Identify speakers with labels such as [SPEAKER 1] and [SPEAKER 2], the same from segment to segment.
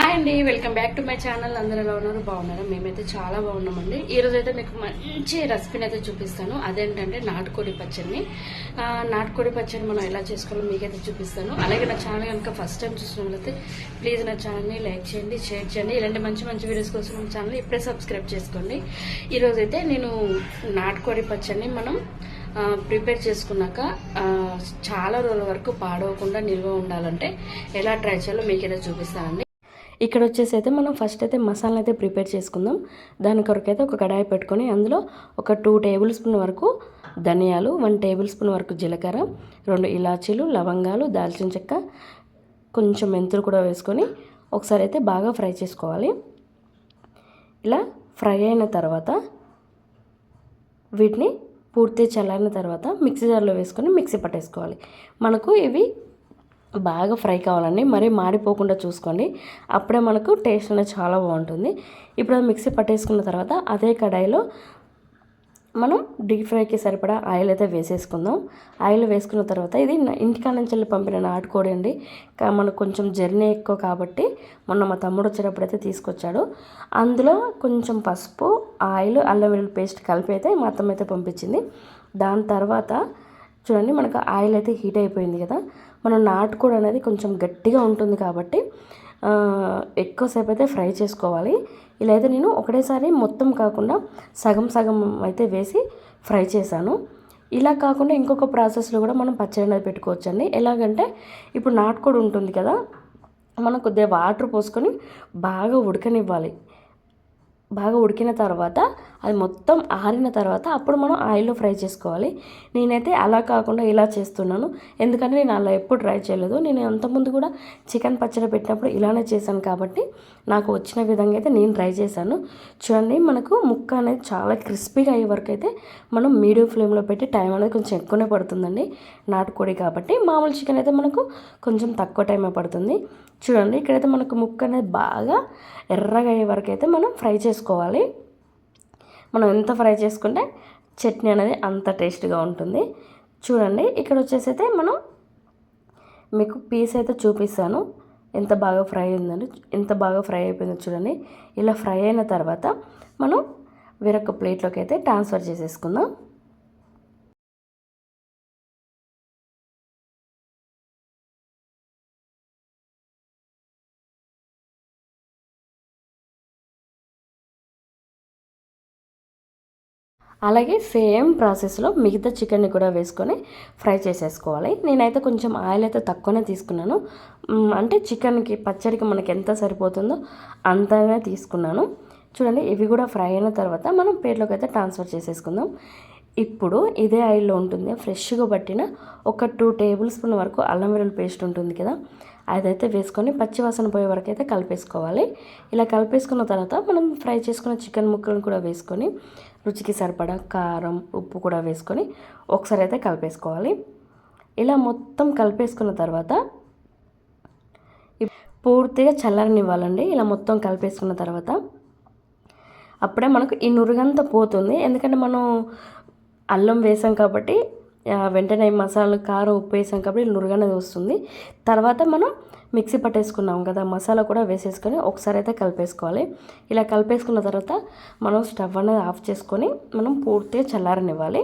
[SPEAKER 1] Hi అండి welcome back to my channel. అందరూ ఎలా ఉన్నారు? బాగున్నారా? మేమైతే చాలా బాగున్నామండి. ఈ అయితే మీకు మంచి రెసిపీని అయితే చూపిస్తాను. అదేంటంటే నాటుకోడి పచ్చడిని. నాటుకోడి పచ్చడిని మనం ఎలా చేసుకోవాలో మీకైతే చూపిస్తాను. అలాగే నా ఛానల్ కనుక ఫస్ట్ టైం చూసినట్లయితే ప్లీజ్ నా ఛానల్ని లైక్ చేయండి షేర్ చేయండి. ఇలాంటి మంచి మంచి వీడియోస్ కోసం మన ఛానల్ ఇప్పుడే సబ్స్క్రైబ్ చేసుకోండి. ఈరోజైతే అయితే నేను నాటుకోడి పచ్చడిని మనం ప్రిపేర్ చేసుకున్నాక చాలా రోజుల వరకు పాడవకుండా నిల్వ ఉండాలంటే ఎలా ట్రై చేయాలో మీకైతే చూపిస్తానండి. ఇక్కడ వచ్చేసి అయితే మనం ఫస్ట్ అయితే మసాలా అయితే ప్రిపేర్ చేసుకుందాం. దాని కొరకు అయితే ఒక కడాయి పెట్టుకొని అందులో ఒక టూ టేబుల్ స్పూన్ వరకు ధనియాలు వన్ టేబుల్ స్పూన్ వరకు జీలకర్ర రెండు ఇలాచీలు లవంగాలు దాల్చిన చెక్క కొంచెం మెంతులు కూడా వేసుకొని ఒకసారి అయితే బాగా ఫ్రై చేసుకోవాలి. ఇలా ఫ్రై అయిన తర్వాత వీటిని పూర్తి చల్లారిన తర్వాత మిక్సీ జార్లో వేసుకొని మిక్సీ పట్టేసుకోవాలి. మనకు ఇవి బాగా ఫ్రై కావాలండి. మరీ మాడిపోకుండా చూసుకోండి. అప్పుడే మనకు టేస్ట్ అనేది చాలా బాగుంటుంది. ఇప్పుడు అది మిక్సీ పట్టేసుకున్న తర్వాత అదే కడాయిలో మనం డీప్ ఫ్రైకి సరిపడా ఆయిల్ అయితే వేసేసుకుందాం. ఆయిల్ వేసుకున్న తర్వాత ఇది ఇంటికాడ నుంచి వెళ్ళి పంపిన నాటుకోడి అండి. కా- మనకు కొంచెం జర్నీ ఎక్కువ కాబట్టి మొన్న మా తమ్ముడు వచ్చేటప్పుడు అయితే తీసుకొచ్చాడు. అందులో కొంచెం పసుపు ఆయిల్ అల్లం వెల్లుల్లి పేస్ట్ కలిపి అయితే మా అత్తమ్మ అయితే పంపించింది. దాని తర్వాత చూడండి మనకు ఆయిల్ అయితే హీట్ అయిపోయింది కదా. మనం నాటుకోడి అనేది కొంచెం గట్టిగా ఉంటుంది కాబట్టి ఎక్కువసేపు అయితే ఫ్రై చేసుకోవాలి. ఇలా అయితే నేను ఒకటేసారి మొత్తం కాకుండా సగం సగం అయితే వేసి ఫ్రై చేశాను. ఇలా కాకుండా ఇంకొక ప్రాసెస్లో కూడా మనం పచ్చడి అనేది పెట్టుకోవచ్చండి. ఎలాగంటే ఇప్పుడు నాటుకోడి ఉంటుంది కదా మనం కొద్దిగా వాటర్ పోసుకొని బాగా ఉడకనివ్వాలి. బాగా ఉడికిన తర్వాత అది మొత్తం ఆరిన తర్వాత అప్పుడు మనం ఆయిల్లో ఫ్రై చేసుకోవాలి. నేనైతే అలా కాకుండా ఇలా చేస్తున్నాను. ఎందుకంటే నేను అలా ఎప్పుడు ట్రై చేయలేదు. నేను అంతకుముందు కూడా చికెన్ పచ్చడి పెట్టినప్పుడు ఇలానే చేశాను కాబట్టి నాకు వచ్చిన విధంగా అయితే నేను ట్రై చేశాను. చూడండి మనకు ముక్క అనేది చాలా క్రిస్పీగా అయ్యే వరకు అయితే మనం మీడియం ఫ్లేమ్లో పెట్టి టైం అనేది కొంచెం ఎక్కువనే పడుతుందండి. నాటుకోడి కాబట్టి మామూలు చికెన్ అయితే మనకు కొంచెం తక్కువ టైమే పడుతుంది. చూడండి ఇక్కడైతే మనకు ముక్క అనేది బాగా ఎర్రగా అయ్యే వరకు అయితే మనం ఫ్రై చేసుకోవాలి. మనం ఎంత ఫ్రై చేసుకుంటే చట్నీ అనేది అంత టేస్ట్గా ఉంటుంది. చూడండి ఇక్కడ వచ్చేసి అయితే మనం మీకు పీస్ అయితే చూపిస్తాను. ఎంత బాగా ఫ్రై అయిందని ఎంత బాగా ఫ్రై అయిపోయిందో చూడండి. ఇలా ఫ్రై అయిన తర్వాత మనం వేరొక ప్లేట్లోకి అయితే ట్రాన్స్ఫర్ చేసేసుకుందాం. అలాగే సేమ్ ప్రాసెస్లో మిగతా చికెన్ని కూడా వేసుకొని ఫ్రై చేసేసుకోవాలి. నేనైతే కొంచెం ఆయిల్ అయితే తక్కువనే తీసుకున్నాను. అంటే చికెన్కి పచ్చడికి మనకి ఎంత సరిపోతుందో అంతనే తీసుకున్నాను. చూడండి ఇవి కూడా ఫ్రై అయిన తర్వాత మనం ప్లేట్లోకి అయితే ట్రాన్స్ఫర్ చేసేసుకుందాం. ఇప్పుడు ఇదే ఆయిల్లో ఉంటుంది. ఫ్రెష్గా పట్టిన ఒక టూ టేబుల్ స్పూన్ వరకు అల్లం వెల్లుల్లి పేస్ట్ ఉంటుంది కదా అదైతే వేసుకొని పచ్చివాసన పోయే వరకు అయితే కలిపేసుకోవాలి. ఇలా కలిపేసుకున్న తర్వాత మనం ఫ్రై చేసుకున్న చికెన్ ముక్కలను కూడా వేసుకొని రుచికి సరిపడా కారం ఉప్పు కూడా వేసుకొని ఒకసారి అయితే కలిపేసుకోవాలి. ఇలా మొత్తం కలిపేసుకున్న తర్వాత పూర్తిగా చల్లారనివ్వాలండి. ఇలా మొత్తం కలిపేసుకున్న తర్వాత అప్పుడే మనకు ఈ నురుగంతా పోతుంది. ఎందుకంటే మనం అల్లం వేసాం కాబట్టి వెంటనే మసాలా కారం ఉప్పు వేసాం కాబట్టి నురుగు అనేది వస్తుంది. తర్వాత మనం మిక్సీ పట్టేసుకున్నాం కదా మసాలా కూడా వేసేసుకొని ఒకసారి అయితే కలిపేసుకోవాలి. ఇలా కలిపేసుకున్న తర్వాత మనం స్టవ్ అనేది ఆఫ్ చేసుకొని మనం పూర్తిగా చల్లారనివ్వాలి.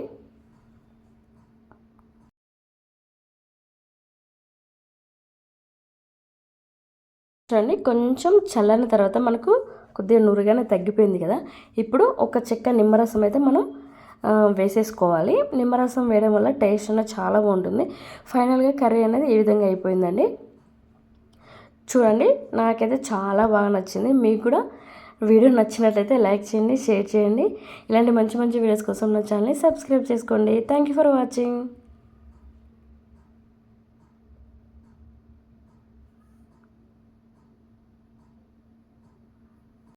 [SPEAKER 1] చూడండి కొంచెం చల్లని తర్వాత మనకు కొద్దిగా నురుగానే తగ్గిపోయింది కదా. ఇప్పుడు ఒక చెక్క నిమ్మరసం అయితే మనం వేసేసుకోవాలి. నిమ్మరసం వేయడం వల్ల టేస్ట్ అనేది చాలా బాగుంటుంది. ఫైనల్గా కర్రీ అనేది ఈ విధంగా అయిపోయిందండి. చూడండి నాకైతే చాలా బాగా నచ్చింది. మీకు కూడా వీడియో నచ్చినట్లయితే లైక్ చేయండి షేర్ చేయండి. ఇలాంటి మంచి మంచి వీడియోస్ కోసం నా ఛానల్ని సబ్స్క్రైబ్ చేసుకోండి. Thank you for watching.